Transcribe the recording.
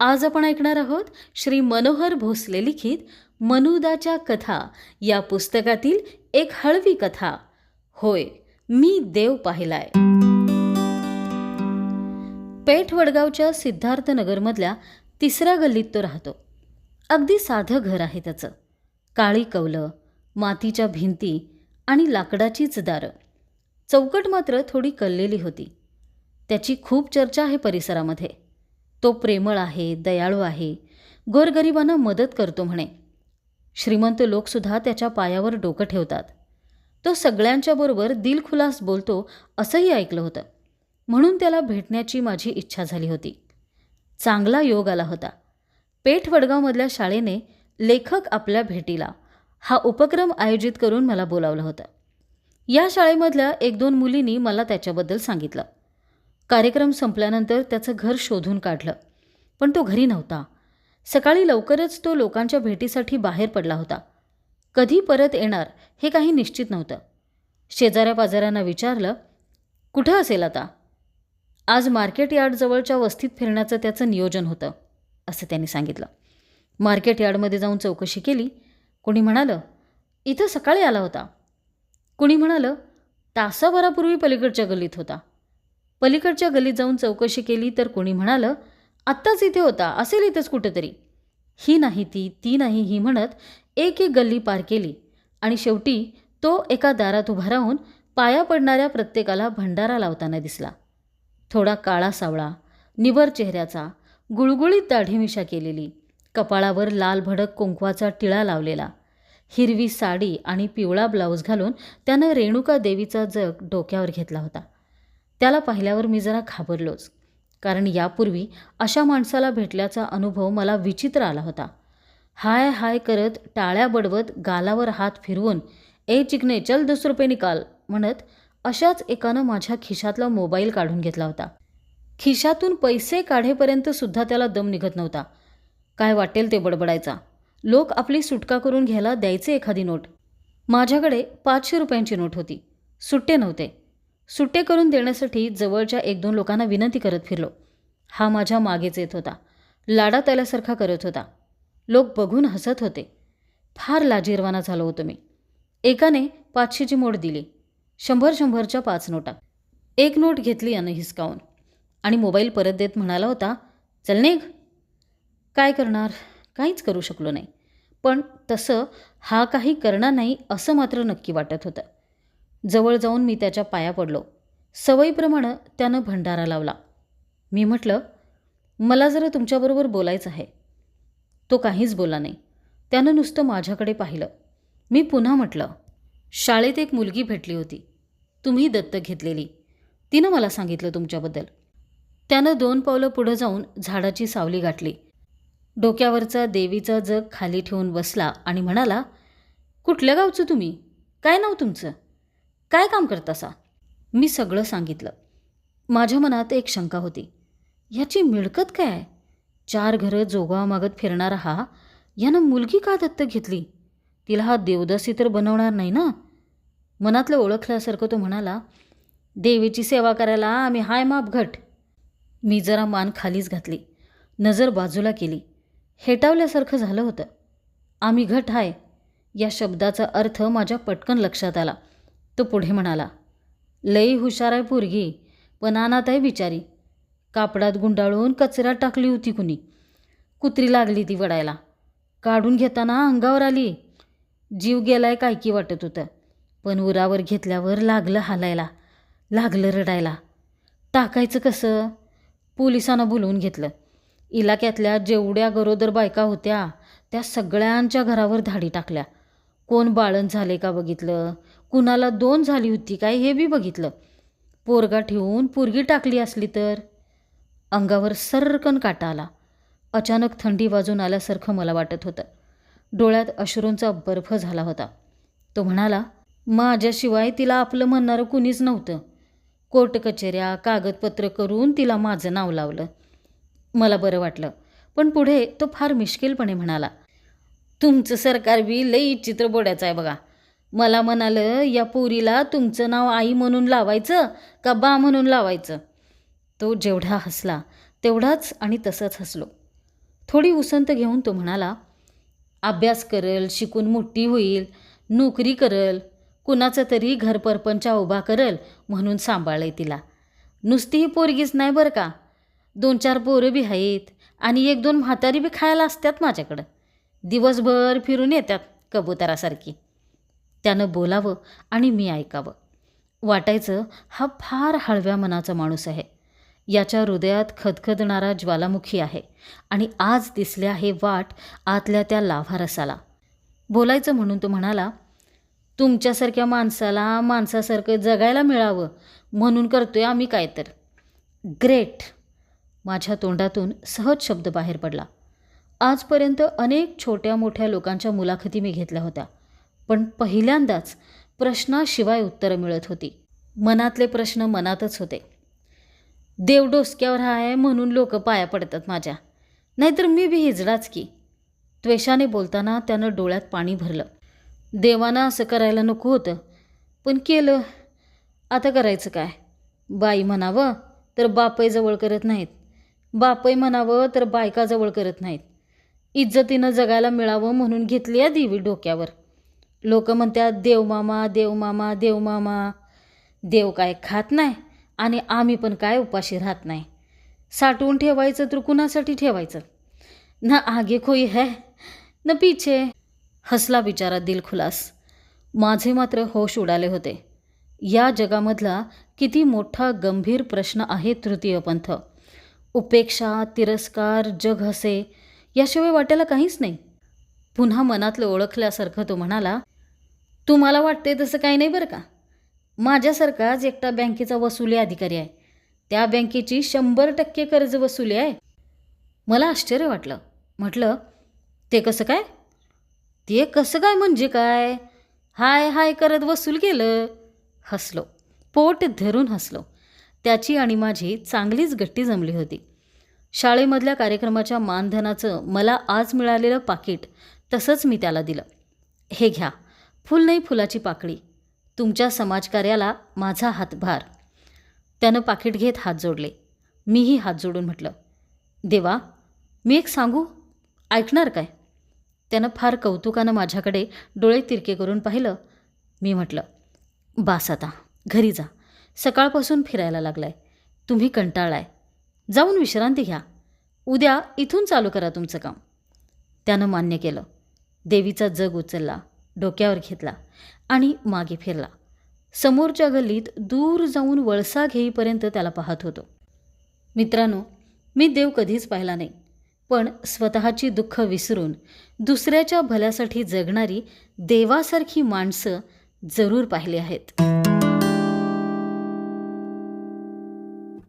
आज आपण ऐकणार आहोत श्री मनोहर भोसले लिखित मनुदाच्या कथा या पुस्तकातील एक हळवी कथा. होय मी देव पाहिलाय. पेठ वडगावच्या सिद्धार्थनगरमधल्या तिसऱ्या गल्लीत तो राहतो. अगदी साधं घर आहे त्याचं. काळी कवलं मातीच्या भिंती आणि लाकडाचीच दारं. चौकट मात्र थोडी कललेली होती. त्याची खूप चर्चा आहे परिसरामध्ये. तो प्रेमळ आहे दयाळू आहे गोरगरिबांना मदत करतो म्हणे. श्रीमंत लोकसुद्धा त्याच्या पायावर डोकं ठेवतात. तो सगळ्यांच्याबरोबर दिलखुलास बोलतो असंही ऐकलं होतं. म्हणून त्याला भेटण्याची माझी इच्छा झाली होती. चांगला योग आला होता. पेठ वडगावमधल्या शाळेने लेखक आपल्या भेटीला हा उपक्रम आयोजित करून मला बोलावलं होतं. या शाळेमधल्या एक दोन मुलींनी मला त्याच्याबद्दल सांगितलं. कार्यक्रम संपल्यानंतर त्याचं घर शोधून काढलं. पण तो घरी नव्हता. सकाळी लवकरच तो लोकांच्या भेटीसाठी बाहेर पडला होता. कधी परत येणार हे काही निश्चित नव्हतं. शेजाऱ्या पाजाऱ्यांना विचारलं कुठं असेल आता? आज मार्केट यार्डजवळच्या वस्तीत फिरण्याचं त्याचं नियोजन होतं असं त्यांनी सांगितलं. मार्केट यार्डमध्ये जाऊन चौकशी केली. कोणी म्हणालं इथं सकाळी आला होता. कुणी म्हणालं तासाभरापूर्वी पलीकडच्या गल्लीत होता. पलीकडच्या गल्लीत जाऊन चौकशी केली तर कोणी म्हणालं आत्ताच इथे होता असेल इथेच कुठेतरी. ही नाही ती ती नाही ही म्हणत एक एक गल्ली पार केली आणि शेवटी तो एका दारात उभा राहून पाया पडणाऱ्या प्रत्येकाला भंडारा लावताना दिसला. थोडा काळा सावळा निवर चेहऱ्याचा गुळगुळीत दाढीमिशा केलेली कपाळावर लाल भडक कुंकवाचा टिळा लावलेला हिरवी साडी आणि पिवळा ब्लाऊज घालून त्यानं रेणुका देवीचा जग डोक्यावर घेतला होता. त्याला पाहिल्यावर मी जरा घाबरलोच. कारण यापूर्वी अशा माणसाला भेटल्याचा अनुभव मला विचित्र आला होता. हाय हाय करत टाळ्या बडवत गालावर हात फिरवून ए चिकने चल दस रुपये निकाल म्हणत अशाच एकानं माझ्या खिशातला मोबाईल काढून घेतला होता. खिशातून पैसे काढेपर्यंत सुद्धा त्याला दम निघत नव्हता. काय वाटेल ते बडबडायचा. लोक आपली सुटका करून घ्यायला द्यायचे एखादी नोट. माझ्याकडे पाचशे रुपयांची नोट होती. सुट्टे नव्हते. सुट्टे करून देण्यासाठी जवळच्या एक दोन लोकांना विनंती करत फिरलो. हा माझ्या मागेच येत होता. लाडात आल्यासारखा करत होता. लोक बघून हसत होते. फार लाजीरवाना झालो होतो मी. एकाने पाचशेची मोड दिली. शंभर शंभरच्या पाच नोटा. एक नोट घेतली यानं हिसकावून. आणि मोबाईल परत देत म्हणाला होता चल निघ. काय करणार? काहीच करू शकलो नाही. पण तसं हा काही करणार नाही असं मात्र नक्की वाटत होतं. जवळ जाऊन मी त्याच्या पाया पडलो. सवयीप्रमाणे त्यानं भंडारा लावला. मी म्हटलं मला जरा तुमच्याबरोबर बोलायचं आहे. तो काहीच बोला नाही. त्यानं नुसतं माझ्याकडे पाहिलं. मी पुन्हा म्हटलं शाळेत एक मुलगी भेटली होती. तुम्ही दत्तक घेतलेली. तिनं मला सांगितलं तुमच्याबद्दल. त्यानं दोन पावलं पुढं जाऊन झाडाची सावली गाठली. डोक्यावरचा देवीचा जग खाली ठेवून बसला आणि म्हणाला कुठल्या गावचं तुम्ही? काय नाव तुमचं? काय काम करतासा? मी सगळं सांगितलं. माझ्या मनात एक शंका होती. ह्याची मिळकत काय? आहे चार घरं जोगावा मागत फिरणारा हा? यानं मुलगी का दत्तक घेतली? तिला हा देवदासी तर बनवणार नाही ना? मनातलं ओळखल्यासारखं तो म्हणाला देवीची सेवा करायला आम्ही हाय माप घट. मी जरा मान खालीच घातली. नजर बाजूला केली. हेटावल्यासारखं झालं होतं. आम्ही घट आहे या शब्दाचा अर्थ माझ्या पटकन लक्षात आला. तो पुढे म्हणाला लई हुशार आहे पोरगी पण अनाथ आहे बिचारी. कापडात गुंडाळून कचऱ्यात टाकली होती कुणी. कुत्री लागली ती वडायला. काढून घेताना अंगावर आली. जीव गेलाय काय की वाटत होतं पण उरावर घेतल्यावर लागलं हालायला लागलं रडायला. टाकायचं कसं? पोलिसांना बोलवून घेतलं. इलाक्यातल्या जेवढ्या गरोदर बायका होत्या त्या सगळ्यांच्या घरावर धाडी टाकल्या. कोण बाळण झाले का बघितलं? कुणाला दोन झाली होती काय हे बी बघितलं. पोरगा ठेवून पोरगी टाकली असली तर? अंगावर सर्रकन काटा आला. अचानक थंडी वाजून आल्यासारखं मला वाटत होतं. डोळ्यात अश्रूंचा बर्फ झाला होता. तो म्हणाला माझ्याशिवाय तिला आपलं म्हणणारं कुणीच नव्हतं. कोर्ट कचेऱ्या कागदपत्र करून तिला माझं नाव लावलं. मला बरं वाटलं. पण पुढे तो फार मिश्किलपणे म्हणाला तुमचं सरकार बी लई चित्र बोड्याचं आहे बघा. मला म्हणालं या पोरीला तुमचं नाव आई म्हणून लावायचं का बा म्हणून लावायचं? तो जेवढा हसला तेवढाच आणि तसंच हसलो. थोडी उसंत घेऊन तो म्हणाला अभ्यास करल शिकून मोठी होईल नोकरी करल कुणाचं तरी घर परपंचा उभा करल म्हणून सांभाळलंय तिला. नुसती ही पोरगीच नाही बरं का. दोन चार पोरं बी आहेत आणि एक दोन म्हातारी बी खायला असतात माझ्याकडं. दिवसभर फिरून येतात कबुतरासारखी. त्यानं बोलावं आणि मी ऐकावं. वाटायचं हा फार हळव्या मनाचा माणूस आहे. याच्या हृदयात खदखदणारा ज्वालामुखी आहे आणि आज दिसले आहे वाट आतल्या त्या लाभारसाला. बोलायचं म्हणून तो म्हणाला तुमच्यासारख्या माणसाला माणसासारखं जगायला मिळावं म्हणून करतोय आम्ही काय तर ग्रेट! माझ्या तोंडातून सहज शब्द बाहेर पडला. आजपर्यंत अनेक छोट्या मोठ्या लोकांच्या मुलाखती मी घेतल्या होत्या पण पहिल्यांदाच प्रश्नाशिवाय उत्तरं मिळत होती. मनातले प्रश्न मनातच होते. देव डोसक्यावर आहे म्हणून लोक पाया पडतात माझ्या. नाहीतर मी बी हिजडाच की. त्वेषाने बोलताना त्यानं डोळ्यात पाणी भरलं. देवानं असं करायला नको होतं पण केलं. आता करायचं काय? बाई म्हणावं तर बापही जवळ करत नाहीत. बापही म्हणावं तर बायका जवळ करत नाहीत. इज्जतीनं जगायला मिळावं म्हणून घेतली आहे देवी डोक्यावर. लोक म्हणतात देवमामा देवमामा देवमामा देव काय खात नाही आणि आम्ही पण काय उपाशी राहत नाही. साठवून ठेवायचं तर कुणासाठी ठेवायचं? ना आगे खोई है न पीछे. हसला बिचारा दिलखुलास. माझे मात्र होश उडाले होते. या जगामधला किती मोठा गंभीर प्रश्न आहे तृतीयपंथ उपेक्षा तिरस्कार जग हसे याशिवाय वाटायला काहीच नाही. पुन्हा मनातलं ओळखल्यासारखं तो म्हणाला तुम्हाला वाटते तसं काही नाही बरं का? माझ्यासारखाच एकटा बँकेचा वसुली अधिकारी आहे. त्या बँकेची शंभर टक्के कर्ज वसुली आहे. मला आश्चर्य वाटलं. म्हटलं ते कसं काय? ते कसं काय म्हणजे काय? हाय हाय करत वसूल केलं. हसलो. पोट धरून हसलो. त्याची आणि माझी चांगलीच गट्टी जमली होती. शाळेमधल्या कार्यक्रमाच्या मानधनाचं मला आज मिळालेलं पाकिट तसंच मी त्याला दिलं. हे घ्या फुल नाही फुलाची पाकळी. तुमच्या समाजकार्याला माझा हातभार. त्यानं पाकिट घेत हात जोडले. मीही हात जोडून म्हटलं देवा मी एक सांगू? ऐकणार काय? त्यानं फार कौतुकानं माझ्याकडे डोळे तिरके करून पाहिलं. मी म्हटलं बास आता घरी जा. सकाळपासून फिरायला लागलाय. तुम्ही कंटाळाय जाऊन विश्रांती घ्या. उद्या इथून चालू करा तुमचं काम. त्यानं मान्य केलं. देवीचा जग उचलला डोक्यावर घेतला आणि मागे फिरला. समोरच्या गल्लीत दूर जाऊन वळसा घेईपर्यंत त्याला पाहत होतो. मित्रांनो मी देव कधीच पाहिला नाही पण स्वतःची दुःख विसरून दुसऱ्याच्या भल्यासाठी जगणारी देवासारखी माणसं जरूर पाहिली आहेत.